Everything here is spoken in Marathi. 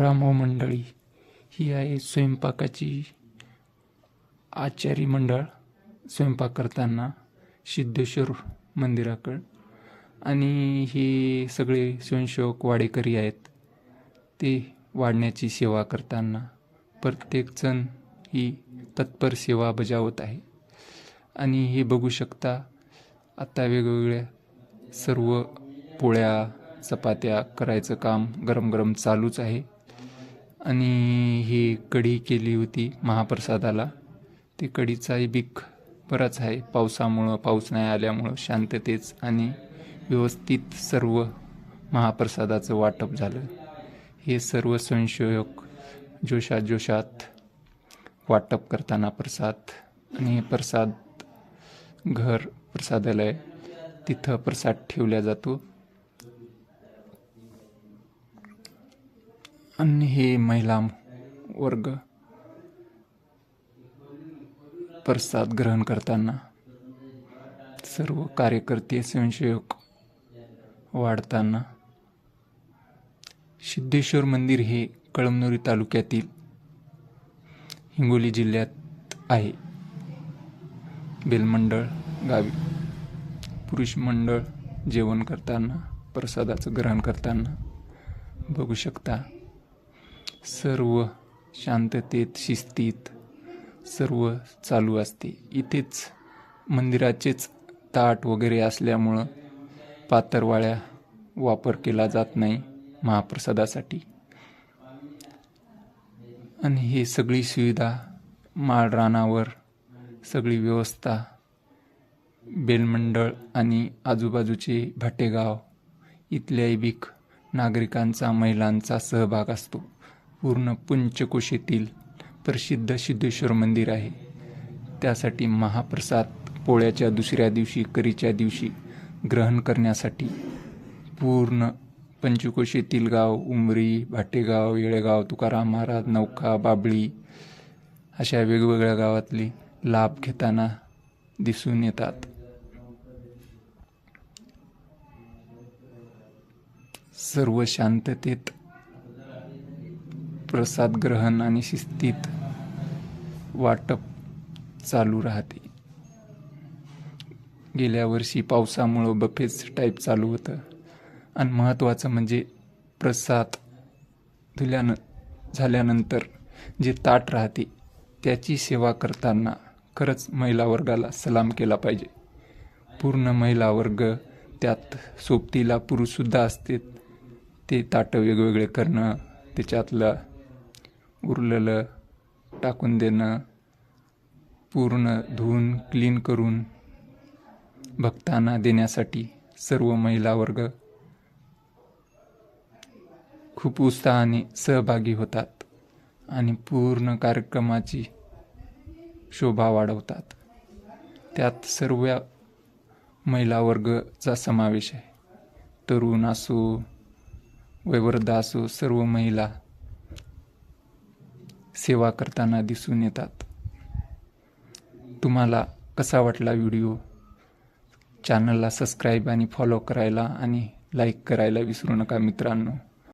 रामराम मंडळी ही आहे स्वयंपाकाची आचारी मंडळ स्वयंपाक करताना सिद्धेश्वर मंदिराकडं. आणि हे सगळे स्वयंसेवक वाडेकरी आहेत ते वाढण्याची सेवा करताना प्रत्येकजण ही तत्पर सेवा बजावत आहे. आणि हे बघू शकता आत्ता वेगवेगळ्या सर्व पोळ्या चपात्या करायचं काम गरम गरम चालूच आहे. आणि ही कढी केली होती महाप्रसादाला. ती कढीचाही बीक बराच आहे. पावसामुळं पाऊस नाही आल्यामुळं शांततेच आणि व्यवस्थित सर्व महाप्रसादाचं वाटप झालं. हे सर्व स्वयंसेवक जोशात जोशात वाटप करताना प्रसाद आणि हे प्रसाद घर प्रसादालय तिथं प्रसाद ठेवला जातो. आणि हे महिला वर्ग प्रसाद ग्रहण करताना सर्व कार्यकर्ते स्वयंसेवक वाढताना सिद्धेश्वर मंदिर हे कळमनुरी तालुक्यातील हिंगोली जिल्ह्यात आहे. बेलमंडळ गावी पुरुष मंडळ जेवण करताना प्रसादाचं ग्रहण करताना बघू शकता सर्व शांततेत शिस्तीत सर्व चालू असते. इथेच मंदिराचेच ताट वगैरे असल्यामुळं पातरवाळ्या वापर केला जात नाही महाप्रसादासाठी. आणि हे सगळी सुविधा माळरानावर सगळी व्यवस्था बेलमंडळ आणि आजूबाजूचे भाटेगाव इथल्या भीक नागरिकांचा महिलांचा सहभाग असतो. पूर्ण पंचकोशीतील प्रसिद्ध सिद्धेश्वर मंदिर आहे. त्यासाठी महाप्रसाद पोळ्याच्या दुसऱ्या दिवशी करीच्या दिवशी ग्रहण करण्यासाठी पूर्ण पंचकोशीतील गाव उमरी भाटेगाव येळेगाव तुकाराम महाराज नौका बाबळी अशा वेगवेगळ्या गावातली लाभ घेताना दिसून येतात. सर्व शांततेत प्रसाद ग्रहण आणि शिस्तीत वाटप चालू राहते. गेल्या वर्षी पावसामुळं बफेच टाईप चालू होतं. आणि महत्त्वाचं म्हणजे प्रसाद धुल्यान झाल्यानंतर जे ताट राहते त्याची सेवा करताना खरंच महिला वर्गाला सलाम केला पाहिजे. पूर्ण महिला वर्ग त्यात सोबतीला पुरुषसुद्धा असते. ते ताटं वेगवेगळे करणं त्याच्यातलं उरलेलं टाकून देणं पूर्ण धुवून क्लीन करून भक्तांना देण्यासाठी सर्व महिला वर्ग खूप उत्साहाने सहभागी होतात आणि पूर्ण कार्यक्रमाची शोभा वाढवतात. त्यात सर्व महिला वर्गचा समावेश आहे. तरुण असो वयोवृद्ध असो सर्व महिला सेवा करताना दिसून येतात. तुम्हाला कसा वाटला व्हिडिओ? चॅनलला सबस्क्राईब आणि फॉलो करायला आणि लाईक करायला विसरू नका मित्रांनो.